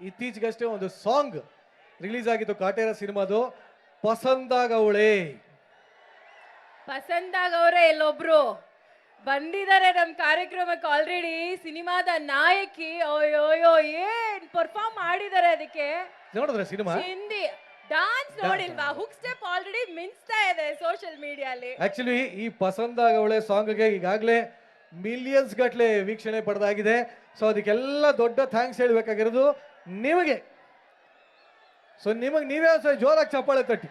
ಇತ್ತೀಚೆಗಷ್ಟೇ ಒಂದು song release ಆಗಿತ್ತು. ಕಾಟೇರ ಸಿನಿಮಾದು ಪಸಂದಾಗವಳೆ ಪಸಂದಾಗವ್ರೆ ಇಲ್ಲೊಬ್ರು ಬಂದಿದ್ದಾರೆ ನಮ್ ಕಾರ್ಯಕ್ರಮಕ್ಕೆ ಆಲ್ರೆಡಿ ಸಿನಿಮಾದ ನಾಯಕಿ. ಅಯ್ಯೋಯ್ಯೋ ಏನ್ ಪರ್ಫಾರ್ಮ್ ಮಾಡಿದ್ದಾರೆ ಅದಕ್ಕೆ? ನೋಡಿದ್ರೆ ಸಿನಿಮಾ? ಹಿಂದಿ ಡಾನ್ಸ್ ನೋಡಿಲ್ವಾ ಹುಕ್ ಸ್ಟೆಪ್ ಆಲ್ರೆಡಿ ಮಿಂಚ್ತಾ ಇದೆ ಸೋಷಿಯಲ್ ಮೀಡಿಯಾಲಿ ಆಕ್ಚುಲಿ ಈ ಪಸಂದಾಗವಳೆ ಸಾಂಗ್ಗೆ ಈಗಾಗಲೇ ಮಿಲಿಯನ್ಸ್ ಗಟ್ಲೆ ವೀಕ್ಷಣೆ ಪಡೆದಾಗಿದೆ. ಸೊ ಅದಕ್ಕೆಲ್ಲ ದೊಡ್ಡ ಥ್ಯಾಂಕ್ಸ್ ಹೇಳ್ಬೇಕಾಗಿರೋದು ನಿಮಗೆ ಸೊ ನಿಮಗೆ ನೀವೇ ಒಂದ್ಸಲ ಜೋರಾಗಿ ಚಪ್ಪಾಳೆ ತಟ್ಟಿ.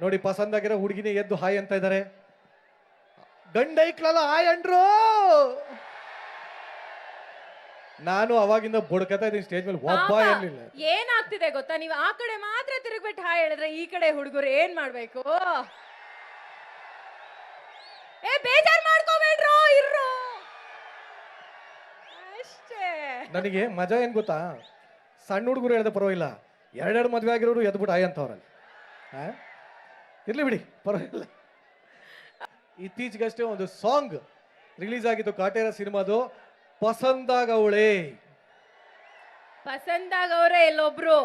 ನೋಡಿ ಪಸಂದಾಗಿರೋ ಹುಡುಗಿನೇ ಎದ್ದು ಹಾಯ್ ಅಂತ ಇದ್ದಾರೆ ಗಂಡ ಐಕ್ಲಲ್ಲ ಹಾಯ್ ಅಂಡ್ರು ನಾನು ಅವಾಗಿಂದ ಬುಡ್ಕತಾ ಇದ್ದೀನಿ ಸ್ಟೇಜ್ ಮೇಲೆ ಒಬ್ಬ ಪಾಪ, ಇರ್ಲಿಲ್ಲ ಏನಾಗ್ತಿದೆ ಗೊತ್ತಾ? ನೀವು ಆ ಕಡೆ ಮಾತ್ರ ತಿರುಗ್ಬಿಟ್ಟು ಹಾಯ್ ಹೇಳಿದ್ರೆ ಈ ಕಡೆ ಹುಡುಗರು ಏನ್ ಮಾಡ್ಬೇಕು? ಏ ಬೇಜಾರ್ ಮಾಡ್ಕೋಬೇಡ್ರೋ ಇರ್ರೋ ಅಷ್ಟೇ. ನನಗೆ ಮಜಾ ಏನ್ ಗೊತ್ತಾ? ಸಣ್ಣ ಹುಡುಗರು ಹೇಳಿದ ಪರವಾಗಿಲ್ಲ. ಎರಡೆರಡು ಮದ್ವೆ ಆಗಿರೋರು ಎದ್ಬಿಟ್ಟು ಆಯ್ ಅಂತವ್ರಲ್ಲಿ? ಇರ್ಲಿ ಬಿಡಿ ಪರವಾಗಿಲ್ಲ. ಇತ್ತೀಚೆಗಷ್ಟೇ ಒಂದು ಸಾಂಗ್ ರಿಲೀಸ್ ಆಗಿತ್ತು ಕಾಟೇರ ಸಿನಿಮಾದು ಪಸಂದಾಗವಳೆ ಪಸಂದಾಗ ಅವರೇ ಇಲ್ಲೊಬ್ರು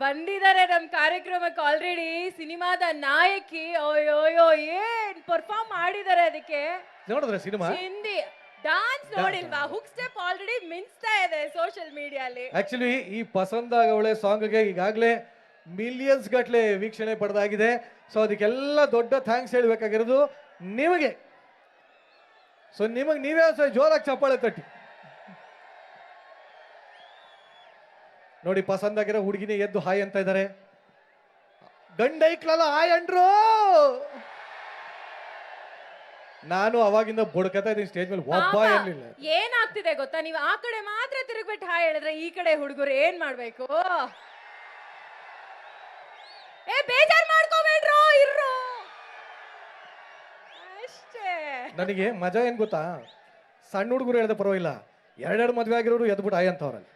ಬಂದಿದ್ದಾರೆ ನಮ್ ಕಾರ್ಯಕ್ರಮಕ್ಕೆ ಆಲ್ರೆಡಿ ಸಿನಿಮಾದ ನಾಯಕಿ. ಅಯ್ಯೋಯ್ಯೋ ಏನ್ ಪರ್ಫಾರ್ಮ್ ಮಾಡಿದ್ದಾರೆ ಅದಕ್ಕೆ? ನೋಡಿದ್ರೆ ಸಿನಿಮಾ? ಹಿಂದಿ ನೋಡಿಲ್ವಾ? ಹುಕ್ ಸ್ಟೆಪ್ ಆಲ್ರೆಡಿ ಮಿಂಚ್ತಾ ಇದೆ ಸೋಷಿಯಲ್ ಮೀಡಿಯಾಲಿ ಆಕ್ಚುಲಿ ಈ ಪಸಂದಾಗವಳೆ ಸಾಂಗ್ಗೆ ಈಗಾಗಲೇ ಮಿಲಿಯನ್ಸ್ ಗಟ್ಟಲೆ ವೀಕ್ಷಣೆ ಪಡೆದಾಗಿದೆ. ಸೊ ಅದಕ್ಕೆಲ್ಲ ದೊಡ್ಡ ಥ್ಯಾಂಕ್ಸ್ ಹೇಳ್ಬೇಕಾಗಿರೋದು ನಿಮಗೆ. ಸೊ ನಿಮಗೆ ನೀವೇ ಒಂದ್ಸಲ ಜೋರಾಗಿ ಚಪ್ಪಾಳೆ ತಟ್ಟಿ. ನೋಡಿ ಪಸಂದಾಗಿರೋ ಹುಡುಗಿನೇ ಎದ್ದು ಹಾಯ್ ಅಂತ ಇದ್ದಾರೆ ಗಂಡೈಕ್ಲಲ್ಲ ಹಾಯ್ ಅಂಡ್ರು ನಾನು ಅವಾಗಿಂದ ಬುಡ್ಕತಾ ಇದ್ದೀನಿ ಸ್ಟೇಜ್ ಮೇಲೆ ಒಬ್ಬ ಪಾಪ, ಇರ್ಲಿಲ್ಲ. ಏನಾಗ್ತಿದೆ ಗೊತ್ತಾ? ನೀವು ಆ ಕಡೆ ಮಾತ್ರ ತಿರುಗ್ಬಿಟ್ಟು ಹಾಯ್ ಹೇಳಿದ್ರೆ ಈ ಕಡೆ ಹುಡುಗರು ಏನ್ ಮಾಡ್ಬೇಕು? ಏ ಬೇಜಾರ್ ಮಾಡ್ಕೋಬೇಡ್ರೋ ಇರ್ರೋ. ಅಷ್ಟೇ. ನನಗೆ ಮಜಾ ಏನ್ ಗೊತ್ತಾ? ಸಣ್ಣ ಹುಡುಗರು ಹೇಳಿದ ಪರವಾಗಿಲ್ಲ. ಎರಡೆರಡು ಮದುವೆ ಆಗಿರೋರು ಎದ್ಬಿಟ್ಟು ಆಯ್ ಅಂತವ್ರಲ್ಲಿ?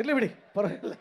ಇರ್ಲಿ ಬಿಡಿ ಪರವಾಗಿಲ್ಲ.